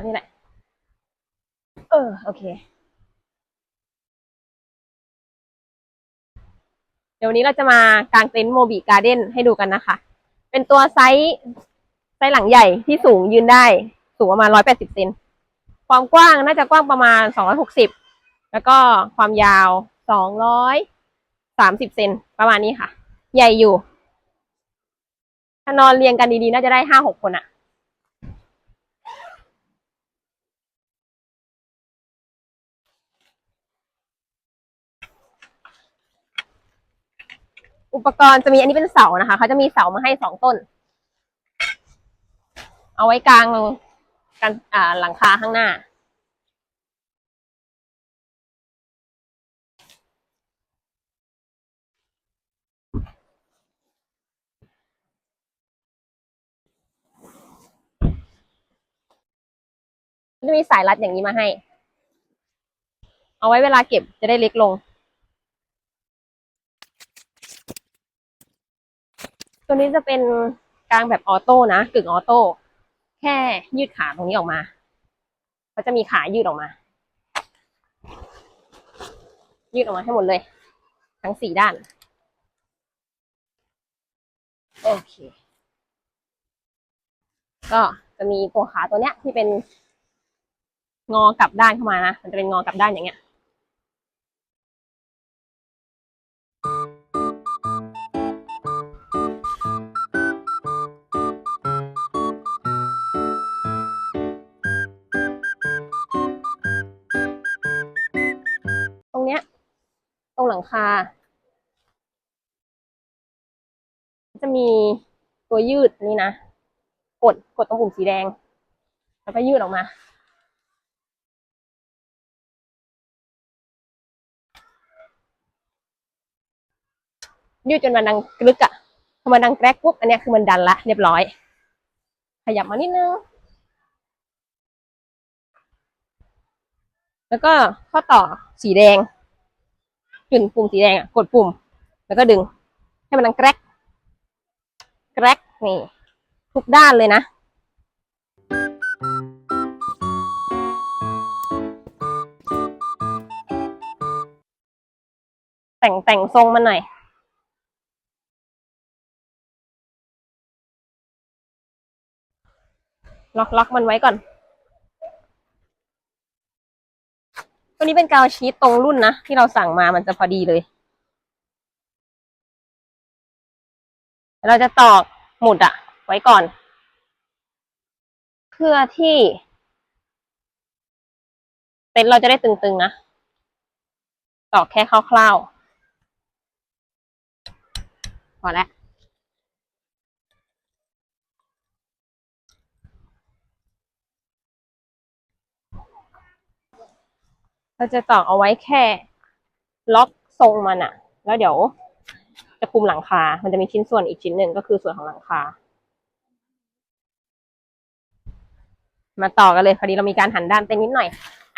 อันนี้แหละ เออ โอเค เดี๋ยววันนี้เราจะมากางเต็นท์โมบิการ์เด้นให้ดูกันนะคะ เป็นตัวไซส์ไซส์หลังใหญ่ที่สูงยืนได้ สูงประมาณร้อยแปดสิบเซนความกว้างน่าจะกว้างประมาณสองร้อยหกสิบแล้วก็ความยาวสองร้อยสามสิบเซนประมาณนี้ค่ะ ใหญ่อยู่ ถ้านอนเรียงกันดีๆ น่าจะได้ห้าหกคนอะ อุปกรณ์จะมีอันนี้เป็นเสานะคะเขาจะมีเสามาให้สองต้น เอาไว้กลางกันอ่าหลังคาข้างหน้า จะมีสายรัดอย่างนี้มาให้ เอาไว้เวลาเก็บจะได้เล็กลง ตัวนี้จะเป็นกลางแบบออโต้นะกึ่งออโต้แค่ยืดขาตรงนี้ออกมา ก็จะมีขายืดออกมา ยืดออกมาให้หมดเลย ทั้งสี่ด้าน โอเค ก็จะมีตัวขาตัวเนี้ยที่เป็นงอกลับด้านเข้ามานะ มันจะเป็นงอกลับด้านอย่างเงี้ย งหลังคา จะมีตัวยืดนี่นะ กดกดตรงปุ่มสีแดง แล้วก็ยืดออกมายืดจนมันดังกรึกอะพอมันดังแกรกปุ๊บ อันนี้คือมันดันละ เรียบร้อย ขยับมานิดนึง แล้วก็ข้อต่อสีแดง จุดปุ่มสีแดงอะกดปุ่ม แล้วก็ดึง ให้มันดังแกรกแกรกนี่ ทุกด้านเลยนะแต่งแต่งทรงมันหน่อย ล็อกล็อกมันไว้ก่อน ตัวนี้เป็นกาวชีตตรงรุ่นนะ ที่เราสั่งมามันจะพอดีเลย เราจะตอกหมุดอะไว้ก่อน เพื่อที่เต็นเราจะได้ตึงๆนะตอกแค่คร่าวๆพอแล้ว เราจะตอกเอาไว้แค่ล็อกทรงมันอะแล้วเดี๋ยว จะคุมหลังคา มันจะมีชิ้นส่วนอีกชิ้นหนึ่งก็คือส่วนของหลังคา มาต่อกันเลยพอดีเรามีการหันด้านเต็นนิดหน่อย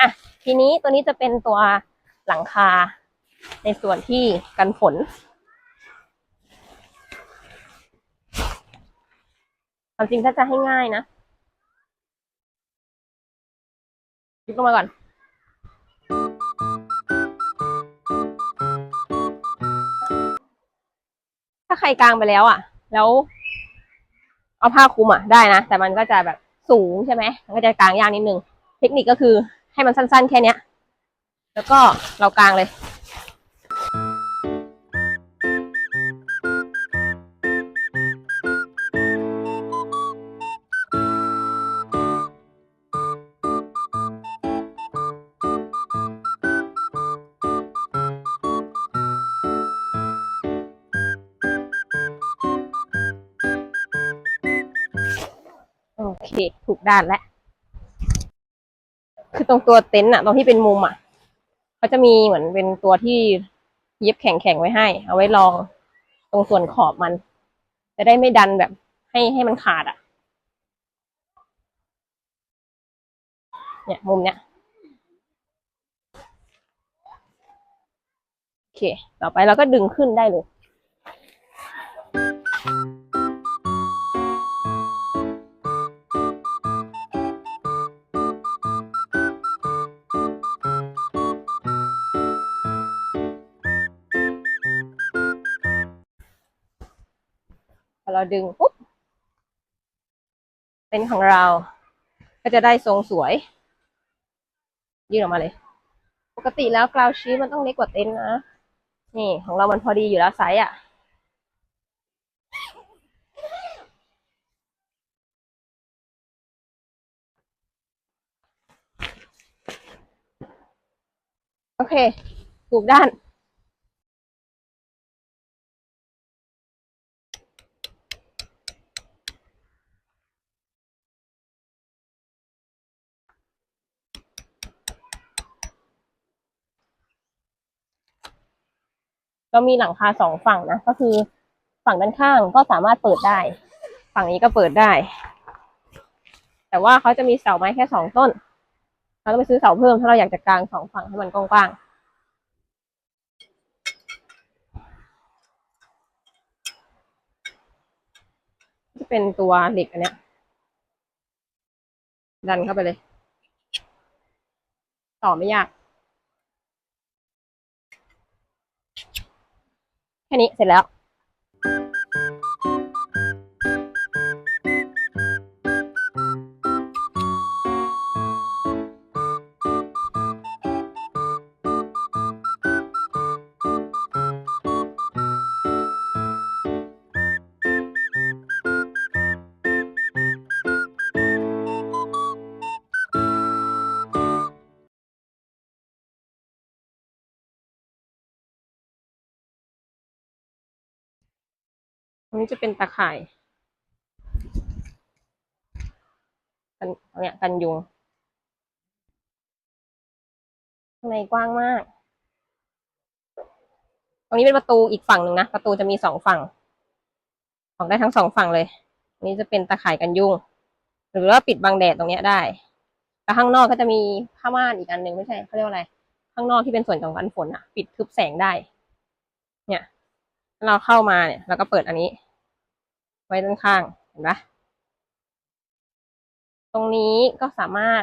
อะ ทีนี้ตัวนี้จะเป็นตัวหลังคา ในส่วนที่กันฝนความจริงถ้าจะให้ง่ายนะยกลงมาก่อน ใครกลางไปแล้วอะ แล้ว เอาผ้าคลุมอะได้นะ แต่มันก็จะแบบสูงใช่ไหมมันก็จะกลางยากนิดนึง เทคนิคก็คือให้มันสั้น ๆ แค่เนี้ย แล้วก็เรากลางเลย โอเค ถูกด้านแล้ว คือตรงตัวเต็นท์อะตรงที่เป็นมุมอะเขาจะมีเหมือนเป็นตัวที่เย็บแข็งๆไว้ให้ เอาไว้รองตรงส่วนขอบมัน จะได้ไม่ดันแบบให้ให้มันขาดอะเนี่ย มุมเนี้ยโอเค ต่อไปเราก็ดึงขึ้นได้เลย เราดึงปุ๊บเต็นของเรา ก็จะได้ทรงสวย ยื่นออกมาเลย ปกติแล้วกราวชีมันต้องเล็กกว่าเต็นท์นะ นี่ของเรามันพอดีอยู่แล้วไซส์อะโอเค ถูกด้าน ก็มีหลังคาสองฝั่งนะ ก็คือฝั่งด้านข้างก็สามารถเปิดได้ ฝั่งนี้ก็เปิดได้ แต่ว่าเขาจะมีเสาไม้แค่สองต้น เราต้องไปซื้อเสาเพิ่มถ้าเราอยากจะกางสองฝั่งให้มันกว้างๆจะเป็นตัวเหล็กอันเนี้ย ดันเข้าไปเลย ต่อไม่ยาก แค่นี้เสร็จแล้ว รงนี้จะเป็นตาข่ายกันเนี่ยกันยุงข้างในกว้างมาก ตรงนี้เป็นประตูอีกฝั่งหนึ่งนะ ประตูจะมีสองฝั่ง ออกได้ทั้งสองฝั่งเลยนนี้จะเป็นตาข่ายกันยุง หรือว่าปิดบังแดดตรงเนี้ยได้ แต่ข้างนอกก็จะมีผ้าม่านอีกอันหนึ่งไม่ใช่เขาเรียกว่าอะไร ข้างนอกที่เป็นส่วนของกันฝนอะปิดทึบแสงได้ เนี่ย เราเข้ามาเนี่ยเราก็เปิดอันนี้ ว้ด้านข้างเห็นปะตรงนี้ก็สามารถ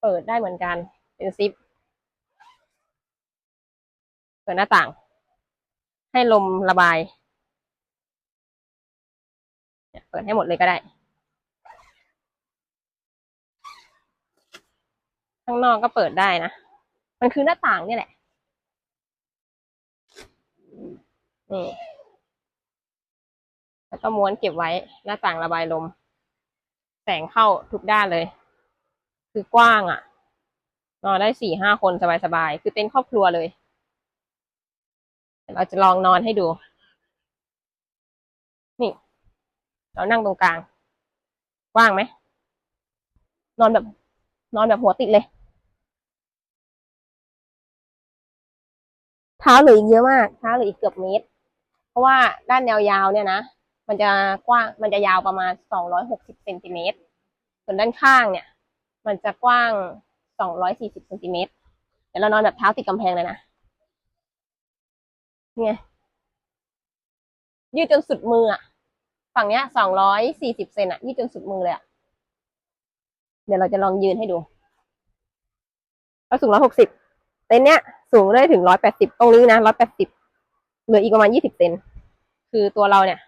เปิดได้เหมือนกัน เป็นซิป เปิดหน้าต่าง ให้ลมระบาย เปิดให้หมดเลยก็ได้ ข้างนอกก็เปิดได้นะ มันคือหน้าต่างนี่แหละนี่ แล้วก็ม้วนเก็บไว้หน้าต่างระบายลม แสงเข้าทุกด้านเลย คือกว้างอะ่ะ นอนได้สี่ห้าคนสบายๆ คือเต็นท์ครอบครัวเลยเดี๋ยวเราจะลองนอนให้ดู นี่ เรานั่งตรงกลาง กว้างไหม นอนแบบ นอนแบบหัวติดเลย เท้าเหลืออีกเยอะมาก เท้าเหลืออีกเกือบเมตร เพราะว่าด้านแนวยาวเนี่ยนะ มันจะกว้าง มันจะยาวประมาณสองร้อยหกสิบเซนติเมตร ส่วนด้านข้างเนี่ย มันจะกว้างสองร้อยสี่สิบเซนติเมตร เดี๋ยวเรานอนแบบเท้าติดกำแพงเลยนะนี่ไงยืดจนสุดมืออะ ฝั่งเนี้ยสองร้อยสี่สิบเซนอะยืดจนสุดมือเลยอะ เดี๋ยวเราจะลองยืนให้ดูเราสูงร้อยหกสิบเต็นเนี้ย สูงได้ถึงร้อยแปดสิบตรงนี้นะร้อยแปดสิบเหลืออีกประมาณยี่สิบเซน คือตัวเราเนี่ย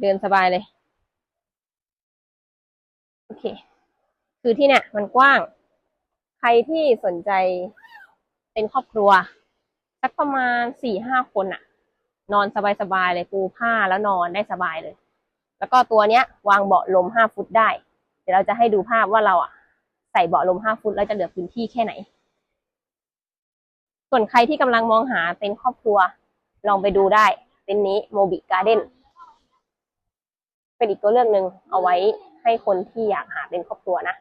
เดินสบายเลย โอเค คือที่เนี่ยมันกว้าง ใครที่สนใจเป็นครอบครัว สักประมาณสี่ห้าคนอะนอนสบายๆเลยปูผ้าแล้วนอนได้สบายเลย แล้วก็ตัวเนี้ย วางเบาะลมห้าฟุตได้ เดี๋ยวเราจะให้ดูภาพว่าเราอะใส่เบาะลมห้าฟุตแล้วจะเหลือพื้นที่แค่ไหน ส่วนใครที่กำลังมองหาเต็นครอบครัว ลองไปดูได้เต็นนี้โมบิการ์เด้น เป็นอีกตัวเลือกหนึ่งเอาไว้ให้คนที่อยากหาเป็นครอบครัวนะ